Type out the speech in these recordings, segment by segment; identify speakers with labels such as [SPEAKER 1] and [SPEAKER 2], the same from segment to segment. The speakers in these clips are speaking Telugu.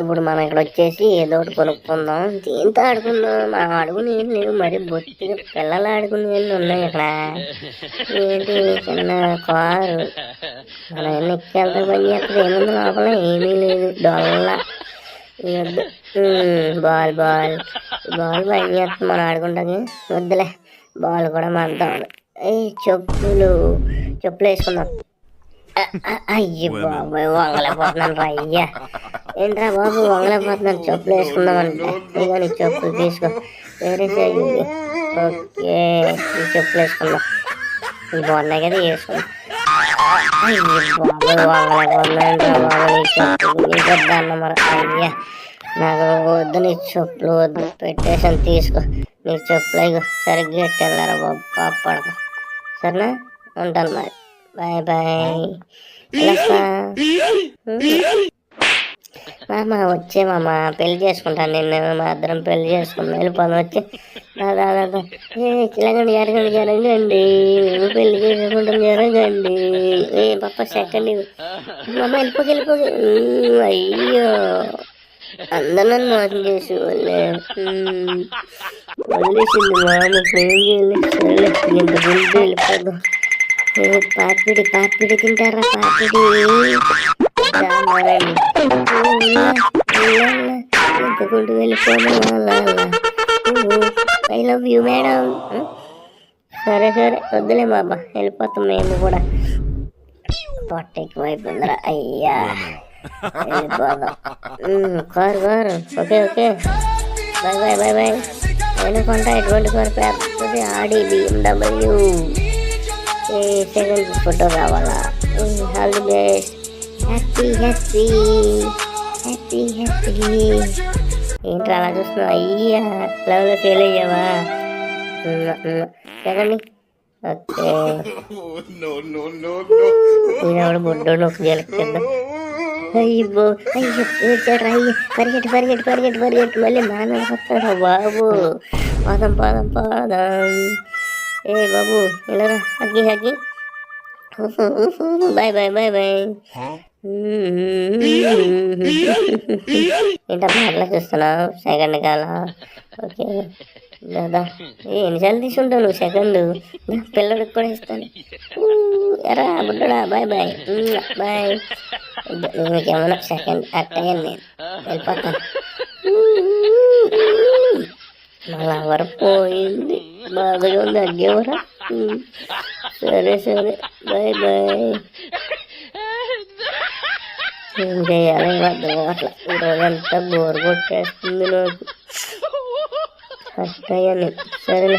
[SPEAKER 1] ఇప్పుడు మనం ఇక్కడ వచ్చేసి ఏదో ఒకటి కొనుక్కుందాం. దేంతో ఆడుకుందాం? మనం ఆడుకుని ఏం లేవు. మరి బొత్తిగా పిల్లలు ఆడుకుని ఉన్నాయి ఇక్కడ? ఏంటి చిన్న కారు? మనం ఎన్ని ఎక్కేళ్తా పని చేస్తుంది ఏముంది లోపల? ఏమీ లేదు. డొల్ల. Ball ball. బాల్ పని చేస్తుంది మనం ఆడుకుంటాకి వద్దులే. బాల్ కూడా మనతో ఏ చెప్పులు. చెప్పులు వేసుకుందాం. అయ్యి బాబాయ్ వంగలేకపోతున్నాను రా అయ్యా. ఏంట్రా బాబు వంగలేకపోతున్నాను. చెప్పులు వేసుకుందామంటే ఇదిగో నీ చెప్పులు తీసుకో. వేరే సైజ్ ఇది ఓకే ఈ చెప్పులు వేసుకుందాం. ఇవి బాగున్నాయి కదా వేసుకుందాం. అయ్యి నాకు వద్దు నీ చెప్పులు వద్దు. పెట్టేసాను తీసుకో. నీ చెప్పులు సరిగ్గా ఎట్టెళ్ళారా బాబు పాప పడకు సరేనా? ఉంటాను మరి. బాయ్ బాయ్ లెక్క మామ వచ్చే మామ పెళ్ళి చేసుకుంటాను నేను మా ఇద్దరం పెళ్ళి చేసుకుందాం. వెళ్ళిపోదాం వచ్చి. దాదా దాదా ఏ చిలగండి జరగండి జరగండి మేము పెళ్ళి చేసుకుంటాం జరగండి ఏ పప్ప సెకండ్ మామ వెళ్ళిపోక వెళ్ళిపోక. అయ్యో. అందరూ నన్ను మోసం చేసి వాళ్ళే వదిలేసింది మామ ప్రేమ చేయలేదు. సరేలే ఇంత వెళ్ళిపోదాం. పాపిడి పాపిడి తింటారా పాపిడి? ఎంతకుంటూ వెళ్ళిపోదాం ఐ లవ్ యూ మేడం సరే సరే. వద్దులే బాబా వెళ్ళిపోతాం మేము కూడా. పొట్ట ఎక్కువైపోయిందిరా అయ్యా. వెళ్ళిపోదాం. Car car. Okay okay. Bye bye bye bye. నేను ఎటువంటి కారు పెద్దది ఆడి బిఎండబ్ల్యూ సెకండ్ ఫోటో కావాలా all the best happy happy. Happy happy. ఏంటి అలా చూస్తున్నావు? అయ్యా లెవెల్లో ఫెయిల్ అయ్యావా? Second okay. ఈనాడు బొడ్డోడు ఒక జలకిద్దాం అయ్యో అయ్యో ఏడ్చాడు అయ్యో. పరిగెట్టు పరిగెట్టు పరిగెట్టు పరిగెట్టు. మళ్ళీ నాన్న వస్తాడా బాబు. పాదం పాదం పాదం. ఏ బాబు ఇలా హగ్గి హగ్గి. బాయ్ బాయ్ బాయ్ బాయ్ ఏంటమ్మా అట్లా చూస్తున్నావు? సెకండ్ కాల? ఓకే. దాదా ఎన్నిసార్లు తీసుకుంటావు నువ్వు సెకండ్ పిల్లడికి కూడా ఇస్తాను. ఎరా బుడ్డడా బాయ్ బాయ్ బాయ్ నీకేమన్నా సెకండ్ అట్టయ్యాను నేను వెళ్ళిపోతాను. మళ్ళా వరకు పోయింది బాగా ఉంది అగ్గేవరా సరే సరే బాయ్ బాయ్ ఏం చేయాలి అర్థం అట్లా ఈరోజంతా బోర్ కొట్టేస్తుంది నాకు అట్టయ్యని సరేలే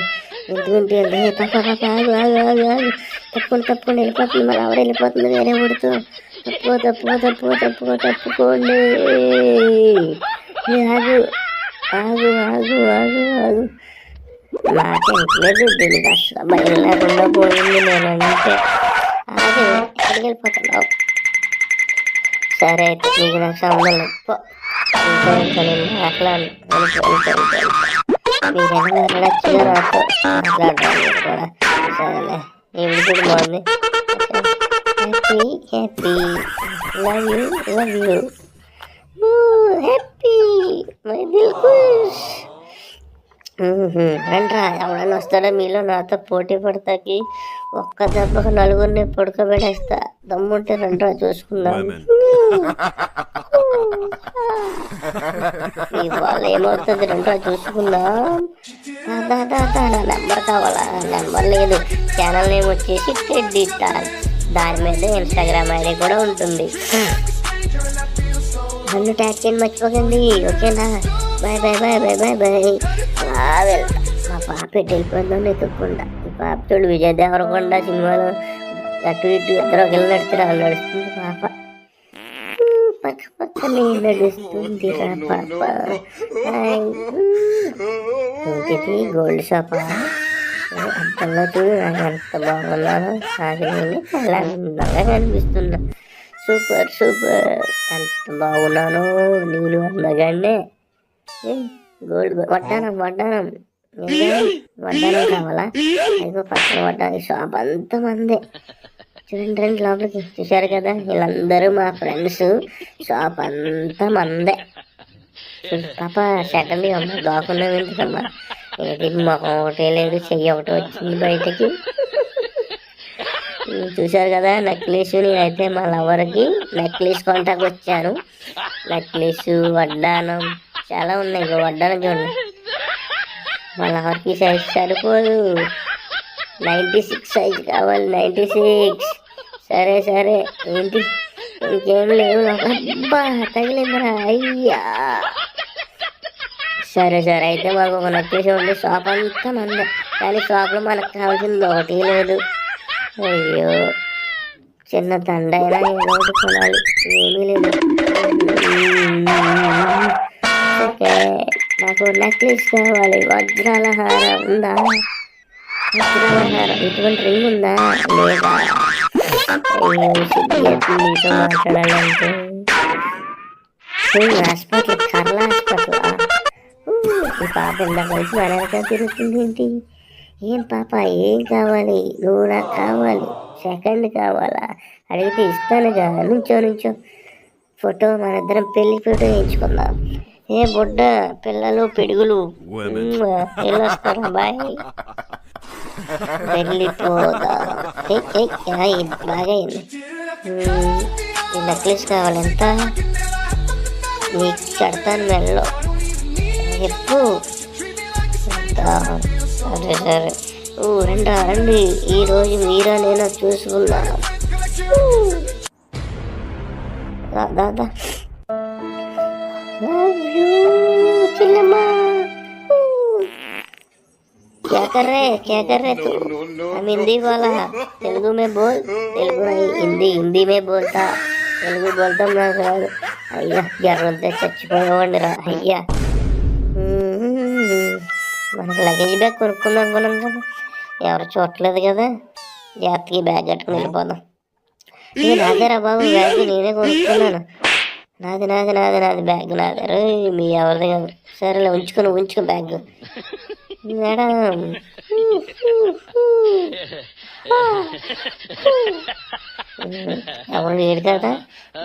[SPEAKER 1] ఎందుకంటే వెళ్తే ఆగు ఆగు ఆగు ఆగు తప్పకుండా తప్పకుండా వెళ్ళిపోతుంది మరి ఆవిడ వెళ్ళిపోతుంది వేరే ఊడుతూ తప్పు తప్పు తప్పుకో తప్పుకో తప్పుకోండి ఆగు ఆగు ఆగు ఆగు ఆగు మాట ఇంట్లేదు దీనికి అసలు భయం లేకుండా పోయింది నేనంటే ఆగే ఎక్కడికి వెళ్ళిపోతున్నావు సరే అయితే నీకు నాకు సంబంధం లేదు. పో ఇంకా ఇంకా నేను మాట్లాడను వెళ్ళిపో వెళ్ళిపో వెళ్ళిపో మీరైనా మాట్లాడచ్చుగా నాతో మాట్లాడడానికి కూడా సరేలే ఏమి కూడా బాగుంది happy happy love you love you happy my Dil ఖుష్ రండ్రా ఎవడన్నా వస్తాడో మీలో? నాతో పోటీ పడతాకి ఒక్క దెబ్బకు నలుగురిని పడుకోబెడేస్తా దమ్ముంటే రండ్రా చూసుకుందాం. ఇవాళ ఏమవుతుంది రండ్రా చూసుకుందాం. దా, దా, దా, నా నెంబర్ కావాలా? నెంబర్ లేదు. ఛానల్ నేమ్ వచ్చేసి టెడ్డీ టాక్. దాని మీద ఇన్స్టాగ్రామ్ ఐడి కూడా ఉంటుంది. నన్ను ట్యాగ్ చేయని మర్చిపోకండి ఓకేనా bye bye bye bye bye bye బాగా వెళ్తా మా పాప ఎటు వెళ్ళిపోతుందో ఎత్తుక్కుండా ఈ పాప చూడు విజయ్ దేవరకొండ సినిమాలో అటు ఇటు ఇద్దరు ఒకళ్ళు నడుస్తారు వాళ్ళు నడుస్తుంది పాప ఉమ్, పక్క పక్కనే నడుస్తుంది రా పాప ఇంటిది గోల్డ్ షాపా అంతలో చూడు నాకు ఎంత బాగున్నాను. నాకు నేను చాలా అందంగా కనిపిస్తున్నా సూపర్ సూపర్. ఎంత బాగున్నాను నీళ్ళు అందగానే గోల్డ్ వడ్డానం వడ్డానం. వడ్డానం కావాలా? అదిగో పక్కన వడ్డానం షాప్ అంతా మందే. చూడండి రండి లోపలికి. చూశారు కదా వీళ్ళందరూ మా ఫ్రెండ్స్. షాప్ అంతా మందే. పాప సెకండ్ అమ్మ దాకున్నావు వింటుందమ్మా ఏది మొఖం ఒకటే లేదు చెయ్యి ఒకటి వచ్చింది బయటకి. చూశారు కదా నెక్లెస్ నేనైతే మా లవర్కి నెక్లెస్ కొంటాకు వచ్చాను నెక్లెస్ వడ్డానం చాలా ఉన్నాయి ఇక వడ్డానం చూడండి. మా లవర్కి సైజ్ సరిపోదు. నైంటీ సిక్స్ సైజ్ కావాలి నైంటీ సిక్స్ సరే సరే ఏంటి? ఇంకేం లేవు అబ్బా తగిలిందిరా అయ్యా. సరే సరే అయితే మాకు ఒక నెక్లెస్ ఉండి షాప్ అంతా మంది. కానీ షాప్లో మనకు కావాల్సింది ఒకటి లేదు. అయ్యో చిన్న దండ ఏదో ఒకటి కొనాలి. ఏమీ లేదు. ఓకే నాకు నెక్లెస్ కావాలి. వజ్రాల హారం ఉందా? వజ్రాల హారం ఇటువంటి రింగ్ ఉందా? లేదా? మీతో మాట్లాడాలంటే. హాస్పిటల్ కర్ల హాస్పిటల్ ఈ పాప ఇందాక కలిసి మన తిరుగుతుంది ఏంటి? ఏం పాప ఏం కావాలి? నువ్వు నాకు కావాలి. సెకండ్ కావాలా? అడిగితే ఇస్తానుగా నుంచో నుంచో. ఫోటో మన ఇద్దరం పెళ్ళి ఫోటో వేయించుకుందాం. ఏ బుడ్డ పిల్లలు పిడుగులు. వెళ్ళొస్తారా బాయ్? వెళ్ళిపోదా. బాగా అయింది. ఈ నెక్లెస్ కావాలి ఎంత? నీకు కడతాను మెల్లో చెప్పు? సరే సరే ఓ రండా రండి ఈ రోజు మీరా నేను చూసుకుందాం దా, దా, దా. Love you, చిన్నమ్మా ఊ. क्या कर रहे क्या कर रहे तू हम हिंदी वाला తెలుగు में बोल తెలుగు नहीं हिंदी हिंदी में बोलता తెలుగు బోల్తాం నాకు రాదు అయ్యా జ్వరంతో చచ్చిపోయేవాడిని రా అయ్యా మ్మ్. మనకి లగేజ్ బ్యాగ్ కొనుక్కుందాం అనుకున్నాం కదా ఎవరు చూడట్లేదు కదా. జాగ్రత్తగా బ్యాగ్ కట్టుకుని వెళ్ళిపోదాం. ఏ నాదేరా బాబు బ్యాగ్ నేనే కొనుక్కున్నాను. నాది నాది నాది నాది బ్యాగ్ నాది. రే మీ ఎవరిది కాదు. సరేలే ఉంచుకొని ఉంచుకో బ్యాగ్. మేడం. ఎవరు లేడు కదా?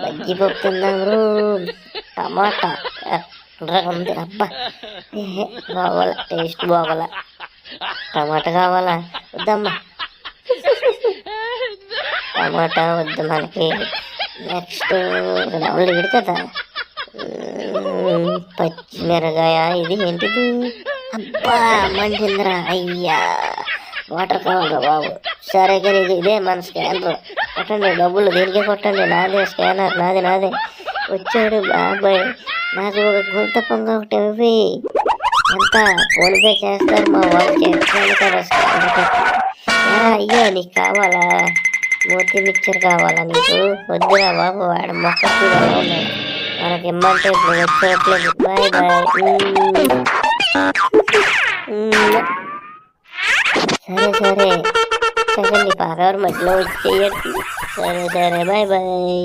[SPEAKER 1] బజ్జి పప్పు తిందాం టమాటా. ఎర్రగా ఉంది. అబ్బా. ఏహే, బాగోలా టేస్ట్ బాగోలా టమాటా కావాలా? వద్దమ్మా. టమాటా వద్దు మనకి. నెక్స్ట్ ఎవరు లేడు కదా. పచ్చిమిరకాయ ఇది ఏంటిది? అబ్బా మంచింద్ర అయ్యా. వాటర్ కావాలి బాబు. సరే కానీ ఇది ఇదే మన స్కానర్. కొట్టండి డబ్బులు దీనికే కొట్టండి? నాదే స్కానర్ నాది నాదే. వచ్చాడు బాబాయ్. నాకు ఒక గుంత పొంగ ఒకటి ఇవ్వి. ఎంత ఫోన్పే చేస్తారు మా వాళ్ళు చేస్తాను అయ్యో నీకు కావాలా? మూతి మిక్చర్ కావాలా నీకు? వద్దురా బాబు వాడ మొక్క చూడ మనకి ఇమ్మంటే ఇప్పుడు వచ్చేట్లేదు బాయ్ బాయ్. సరే సరే సరే. నీ పాప మధ్యలో వచ్చేయండి. సరే సరే. Bye bye.